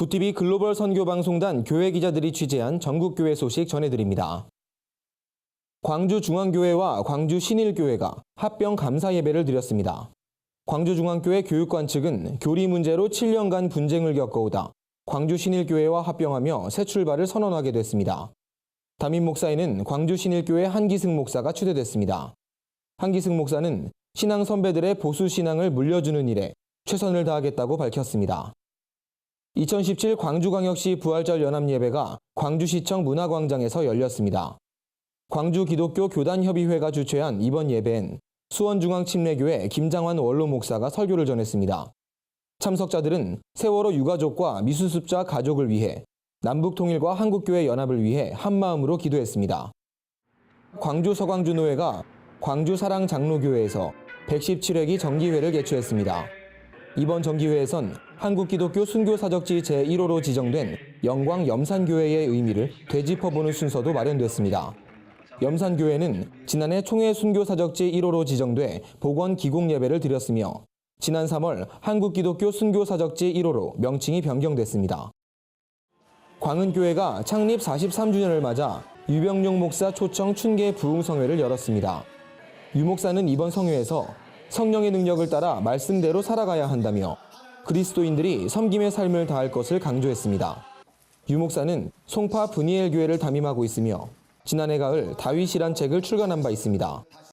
구티비 글로벌 선교방송단 교회 기자들이 취재한 전국 교회 소식 전해드립니다. 광주중앙교회와 광주신일교회가 합병 감사 예배를 드렸습니다. 광주중앙교회 교육관 측은 교리 문제로 7년간 분쟁을 겪어오다 광주신일교회와 합병하며 새 출발을 선언하게 됐습니다. 담임 목사에는 광주신일교회 한기승 목사가 추대됐습니다. 한기승 목사는 신앙 선배들의 보수 신앙을 물려주는 일에 최선을 다하겠다고 밝혔습니다. 2017 광주광역시 부활절 연합예배가 광주시청 문화광장에서 열렸습니다. 광주 기독교 교단협의회가 주최한 이번 예배엔 수원중앙침례교회 김장환 원로 목사가 설교를 전했습니다. 참석자들은 세월호 유가족과 미수습자 가족을 위해 남북통일과 한국교회 연합을 위해 한마음으로 기도했습니다. 광주 서광주 노회가 광주 사랑 장로교회에서 117회기 정기회를 개최했습니다. 이번 정기회에선 한국기독교 순교사적지 제1호로 지정된 영광 염산교회의 의미를 되짚어보는 순서도 마련됐습니다. 염산교회는 지난해 총회 순교사적지 1호로 지정돼 복원 기공 예배를 드렸으며 지난 3월 한국기독교 순교사적지 1호로 명칭이 변경됐습니다. 광은교회가 창립 43주년을 맞아 유병용 목사 초청 춘계 부흥성회를 열었습니다. 유 목사는 이번 성회에서 성령의 능력을 따라 말씀대로 살아가야 한다며 그리스도인들이 섬김의 삶을 다할 것을 강조했습니다. 유 목사는 송파 브니엘 교회를 담임하고 있으며 지난해 가을 다윗이란 책을 출간한 바 있습니다.